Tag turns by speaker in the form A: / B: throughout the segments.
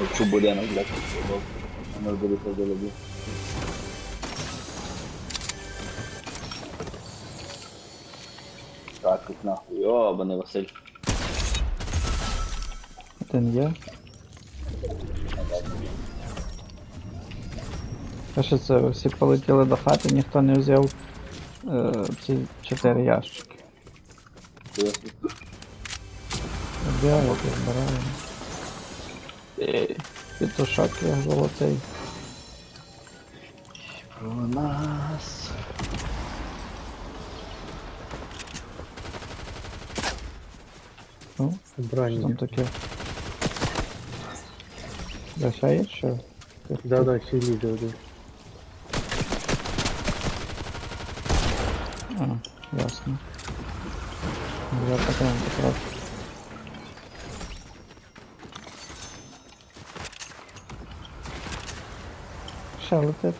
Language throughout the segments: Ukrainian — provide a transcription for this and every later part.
A: Якщо будинок, блядь, то може буде все залюбі. Так, тут нахуй, йобаний Василь.
B: Один є. А що це, всі полетіли до хати, ніхто не взяв е, ці чотири ящики. Збирають, збираємо. Ей, Петушок я золотий.
A: Про нас.
B: Ну, що там
C: Бронь.
B: таке? Да, ще є що?
C: Да, да, ще лізе один.
B: А, ясно. Я потім якраз. Ще летить.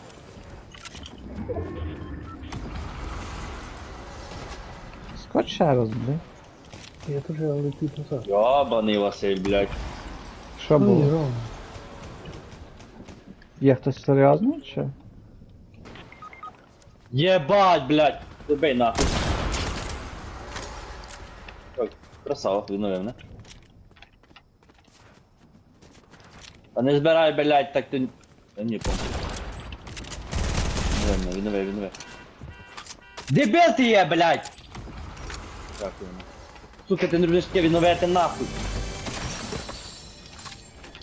B: Скоч ще раз.
C: Я теж летів назад.
A: Йобаний Василь, блядь.
B: Що
C: Ну,
B: було?
C: Ром.
B: Є хтось серйозний чи?
A: Єбать, блядь! Добей нахуй. Красава, відновив, не? Та не збирай, блядь, так ти... Та ні, помню. Відновив, відновив, відновив. Дебіл ти є, блядь! Дякую. Сука, ти не будеш таке відновити нахуй.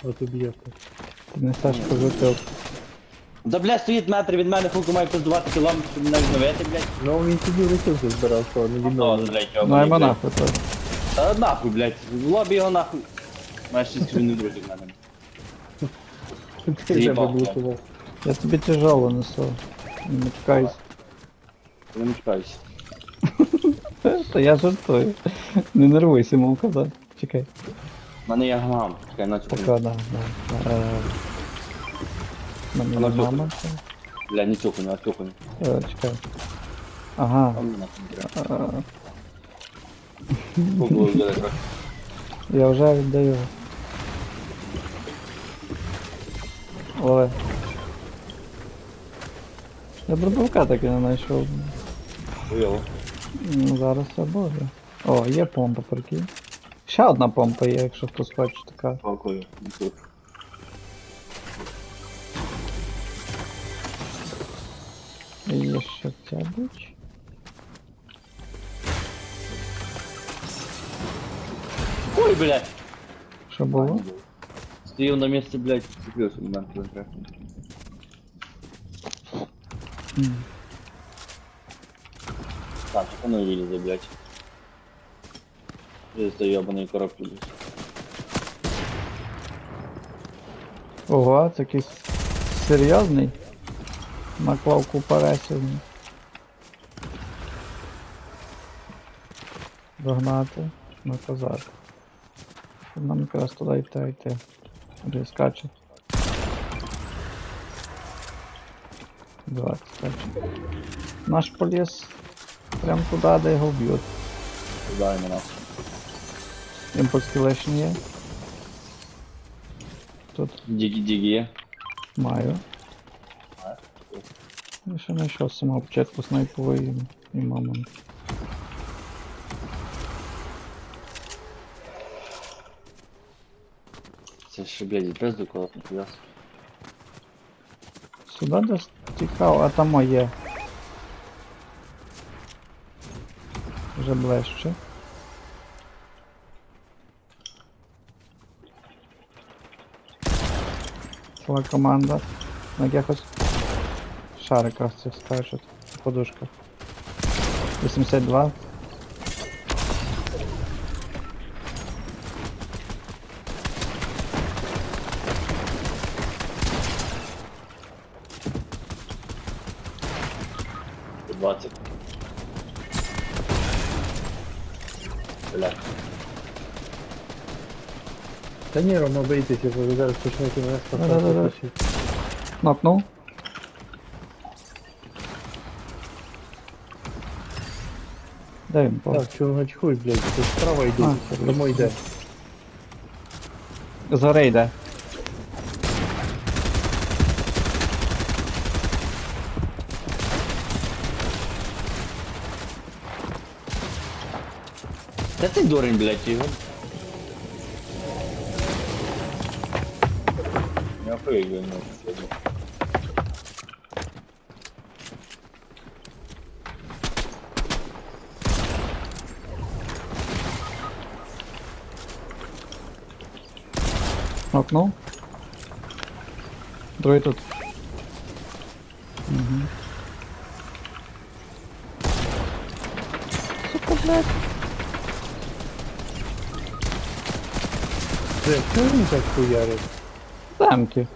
C: От уб'єте.
B: Ти несеш позитив.
A: Да, блядь, стоїть метр від мене, хуку має пиздувати кілометр, щоб мене відновити, блядь.
C: Ну він тоді ресурси збирав, що не
A: О,
C: відновлено.
A: блядь,
B: Ну
A: йобаний, блядь.
B: нахуй то.
A: Та нахуй, блядь, в лобі його нахуй. Маєш шість не друзів в мене.
C: Ти тебе блокував.
B: Я тобі тяжело несу. Не.
A: Я не чекаюсь.
B: Та я жартую. Не нервуйся, мов казати. Чекай.
A: У мене є гам. Чекай, наче.
B: Така, да, да. Е, Мені
A: Вона
B: є мама. ще.
A: Бля, не цюхай, не цюхай.
B: Е, Чекай. Ага. Е,
A: Хуку вже трохи.
B: Я вже віддаю. Ой. Я дробовика так і не знайшов.
A: Хуйово.
B: Ну, зараз все буде. О, є помпа, прикинь. Ще одна помпа є, якщо хтось хоче така.
A: Дякую. не тут.
B: І є ще ця біч.
A: Ой, блядь.
B: Що було?
A: Стоїв на місці, блядь, цепився в мене Так, що воно вилізе, блядь. До йобаної коробки, блядь.
B: Ого, це якийсь серйозний. Наклав купа ресів. Догнати, наказати. Нам якраз туди йти йти. Вже скаче. 20 скаче. Наш поліс прям туди, де його б'ють.
A: Дай мене.
B: Імпульс кілешн є. Тут
A: Дігі-дігі є.
B: Маю. Я ще знайшов з самого початку снайповий і мамонт.
A: Це ще, блядь, без доколот,
B: Сюди десь тікав, а там моє. Вже ближче. Ціла команда. На якихось шариках цих скажуть. Подушках. 82.
C: Та ні, Рома, боїтеся, бо ви зараз почнете мене
B: Да-да-да.
C: спасати.
B: Нокнул. Дай ему палку.
C: Так, чого начхуй, блядь, ти справа йде,
B: А,
C: тому йде.
B: За рейда.
A: Да ты дурень, блядь, Игорь. Я прыгаю, ну.
B: Окно. Другий тут. Угу. Сука, блядь.
C: Блядь, чого він так хуярить?
B: Замки.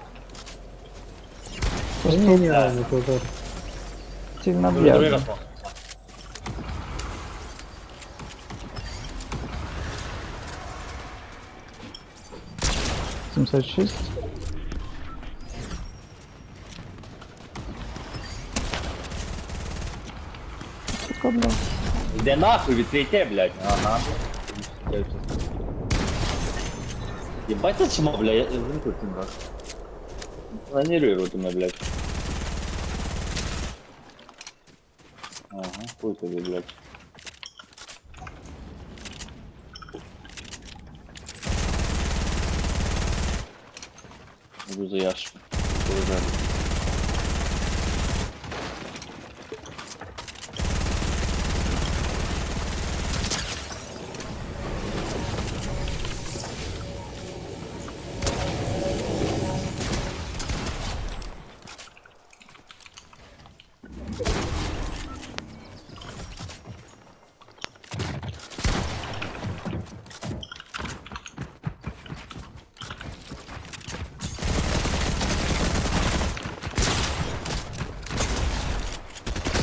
C: Та ні, ні, ладно, то зараз.
B: Сильно
A: Другий другий
B: б'єш.
A: раз.
B: 76. Сука, блядь.
A: Іде нахуй, відкрийте, блядь. Ага. Ебать, це чмо, блядь, я я тут не бачу. Планируй мене, блядь. Ага, хуй тобі, блядь. Иду за ящик. Повезли.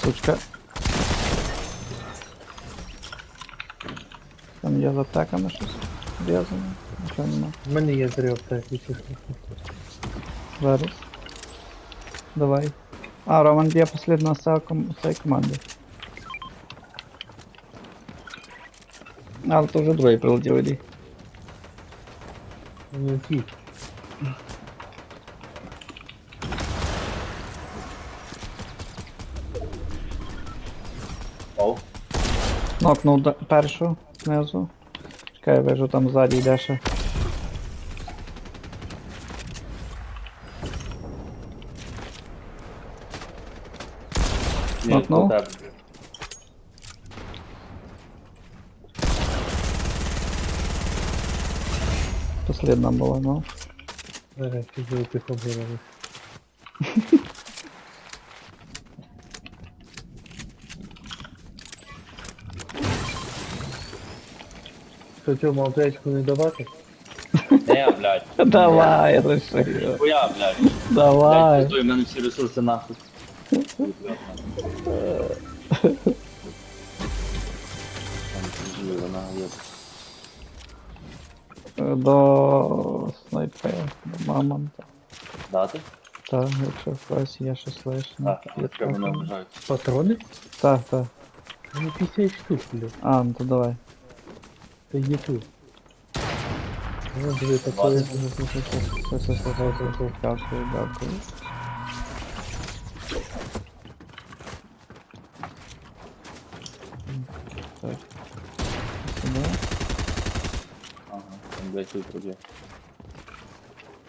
B: Сучка. Там є з аптеками щось зв'язане. Нічого нема.
C: В мене є три аптеки, чесно.
B: Зараз. Давай. А, Роман б'є послідно з цієї ком- цієї команди. Але то вже другий прилетів іди.
C: Ну, ті.
B: Нокнув першу знизу. Чекай, я вижу там ззаді йде ще.
A: Ні,
B: Макнув?
A: до тебе.
B: Послідна була, ну.
C: Зараз піду тихо вироби. Що цьому не давати?
A: Не, блядь.
B: Давай, реши.
A: Хуя, блядь. Блядь,
B: Давай.
A: пиздуй, в мене всі ресурси нахуй. Там пиздуй, вона є.
B: До снайпера, мамонта.
A: Дати?
B: Так, якщо в когось є щось лишнє.
A: Так, яке мене вважають.
C: Патрони?
B: Так, так.
C: Ну 50 штук, блядь.
B: А, ну то давай.
C: Та є тут.
B: Так.
A: Ага, там десь випаде.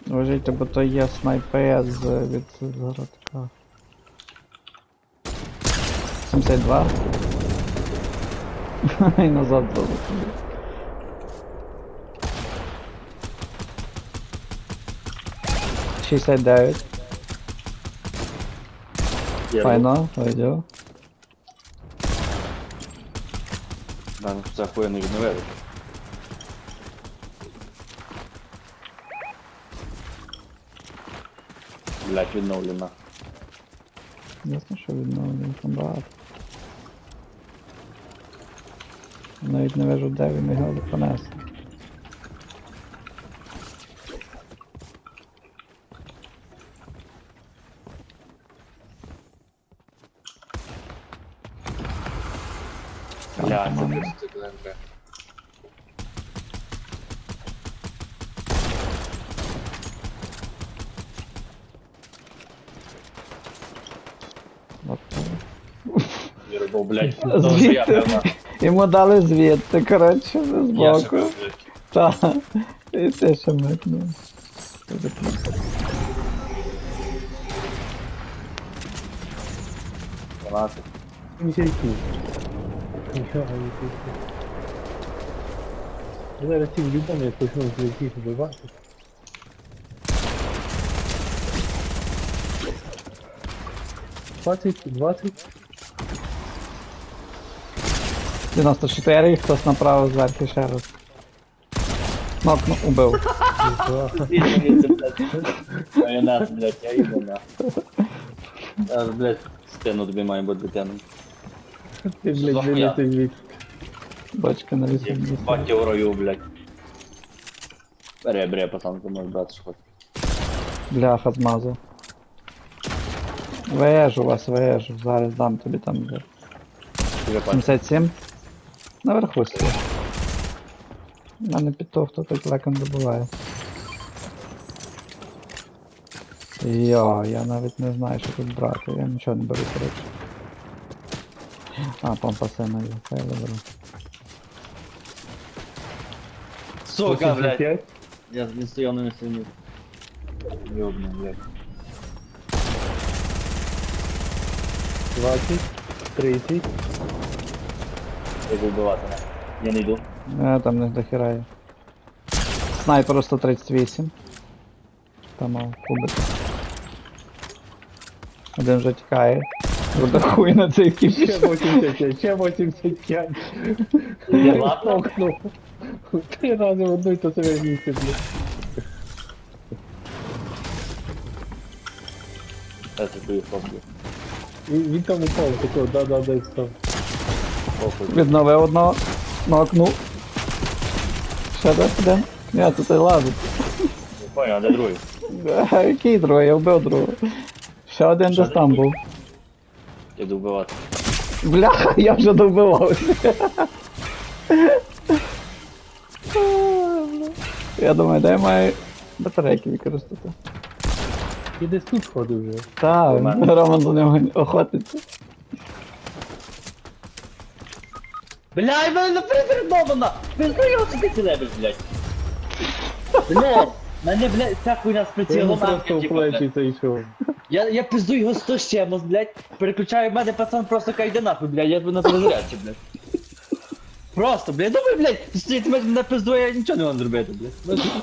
B: Вважайте, бо то є снайпер з від городка. 72. І назад зробити.
A: 69.
B: Файно,
A: пойдем. Нам за хуя не відновили. Блять, видно, відновлена.
B: Ясно, що відновлено, там багато. Навіть не вижу, де він його понесли.
A: Блядь, це
B: команда.
A: просто КНП.
B: От,
A: Я робив, блядь,
B: Звідти?
A: то що я певно.
B: Йому дали звідти, коротше,
A: Я ще
B: збоку.
A: кажу.
B: Та. І ти ще микнув.
A: Дванадцять.
C: Місяць тут. Нічого не тут. Я зараз ці в любому я почну злетіти вбивати. Двадцять, двадцять.
B: 94 і хтось направив зверху ще раз. Нокну, убив.
A: Звідси, блядь. Майонез, блядь, я їду на. Зараз, блядь, стену тобі має бути витягнути.
C: Ти, блядь,
A: Захуя.
C: вилетиш від.
B: Бочка на 80.
A: Батя в раю, блядь. Бери, бери, пацан, ти можеш брати, що хочеш.
B: Бляха змазав. Вежу вас, вежу. Зараз дам тобі там вже.
A: Тебе пальці.
B: 77. Наверху сидить. У мене підтов, хто так леком добуває. Йо, я навіть не знаю, що тут брати. Я нічого не беру, коротше. А, помпа сина є, хай я беру.
A: Сука, блядь.
C: 85.
A: Я не стою, не сильню. Ёбну, блядь.
C: 20, 30,
A: Я буду вбивати, не. Я не йду.
B: Я там не дохераю. Снайпер 138. Там мав кубик. Один вже тікає. Буде на цей кіп.
C: ще 85, ще 85.
A: Я?
C: Окно. Три рази в одну й то себе місце, блядь.
A: Я твою хлопці.
C: Він, він там упав, такого, да-да-да, став.
A: Похуй.
B: Відновив одного. Нокнув. Ще десь один. Ні, тут і лазить.
A: Не понял, а де другий?
B: А, Який другий? Я вбив другого. Ще один десь там
A: другий?
B: був.
A: Я йду вбивати.
B: Бляха, я вже довбивався. Я думаю, я маю батарейки використати.
C: І десь тут ходив вже.
B: Та, Роман до нього охотиться.
A: Блядь, мене передомана! Він прийняв ти лебедь, блядь. Блядь, мене, блядь, ця хуйня з
C: Я
A: прицілом
C: просто в плечі зайшов.
A: Я, я пизду його сто з чимось, блядь. Переключаю мене пацан просто кайде нахуй, блядь, я на перезарядці, блядь. Просто, блядь, думаю, блядь, стоїть мене на пизду, я нічого не можу зробити, блядь.